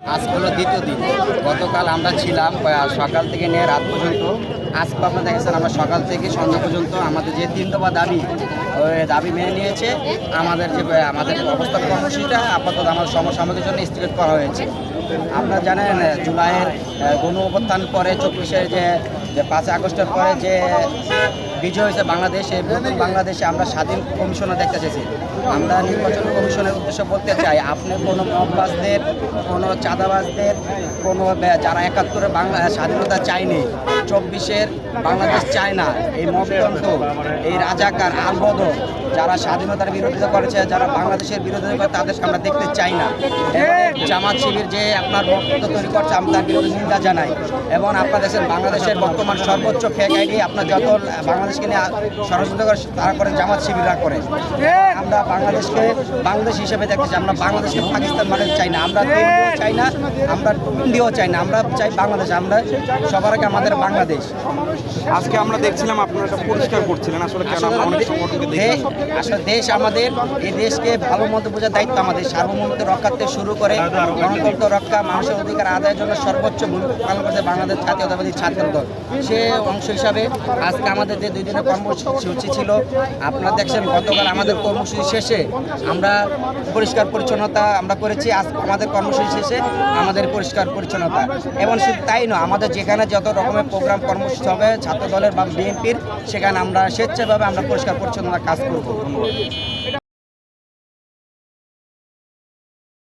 আজ হলো দ্বিতীয় দিন। গতকাল আমরা ছিলাম সকাল থেকে নিয়ে রাত পর্যন্ত। আজকে আপনারা দেখেছেন, আমরা সকাল থেকে সন্ধ্যা পর্যন্ত আমাদের যে তিন দফা দাবি দাবি মেনে নিয়েছে, আমাদের যে, আমাদের অবস্থান কর্মসূচিটা, আপাতত আমাদের সমসাময়িকের জন্য স্থগিত করা হয়েছে। আপনারা জানেন, জুলাইয়ের গণ অভ্যুত্থান পরে চব্বিশের যে যে পাঁচই আগস্টের পরে যে বিজয় হয়েছে বাংলাদেশে, নতুন বাংলাদেশে আমরা স্বাধীন কমিশনার দেখতে চাইছি। আমরা নির্বাচন কমিশনের উদ্দেশ্য বলতে চাই, আপনি কোনো মববাজদের কোনো চাঁদাবাজদের, কোনো যারা একাত্তরে বাংলা, স্বাধীনতা চায়নি, চব্বিশের বাংলাদেশ চায় না, এই মবতন্ত্র এই রাজাকার আলবদর যারা স্বাধীনতার বিরোধিতা করেছে, যারা বাংলাদেশের বিরোধিতা করে, তাদেরকে আমরা দেখতে চাই না। জামাত শিবির যে আপনার বক্তব্য তৈরি করছে, আমি তার বিরুদ্ধে নিন্দা জানাই এবং আপনার দেশের বাংলাদেশের বর্তমান সর্বোচ্চ ফেক আইডি আপনার যত বাংলাদেশকে নিয়ে ষড়যন্ত্র করে তারা করেন জামাত শিবিররা করে। আমরা বাংলাদেশকে বাংলাদেশ হিসেবে দেখতে চাই আমরা বাংলাদেশকে পাকিস্তান মানে চাই না। আমরা চাই না আমরা ইন্ডিয়াও চাই না। আমরা চাই বাংলাদেশ আমরা সবার আগে আমাদের বাংলাদেশ। আজকে আমরা দেখছিলাম আপনারা পরিষ্কার করছিলেন আসলে কেন আমরা অনেক সংগঠনকে আসলে দেশ আমাদের এই দেশকে ভালো মতো বোঝার দায়িত্ব আমাদের। সার্বভৌমত্ব রক্ষা থেকে শুরু করে গণতন্ত্র রক্ষা মানুষের অধিকার আদায়ের জন্য সর্বোচ্চ ভূমিকা পালন করছে বাংলাদেশ জাতীয়তাবাদী ছাত্র দল। সে অংশ হিসাবে আজকে আমাদের যে দুই দিনের কর্মসূচি ছিল, আপনারা দেখছেন, গতকাল আমাদের কর্মসূচি শেষে আমরা পরিষ্কার পরিচ্ছন্নতা আমরা করেছি, আজ আমাদের কর্মসূচি শেষে আমাদের পরিষ্কার পরিচ্ছন্নতা। এবং শুধু তাই নয়, আমাদের যেখানে যত রকমের প্রোগ্রাম কর্মসূচি হবে ছাত্র দলের বা বিএনপির, সেখানে আমরা স্বেচ্ছাভাবে আমরা পরিষ্কার পরিচ্ছন্নতা কাজ করব।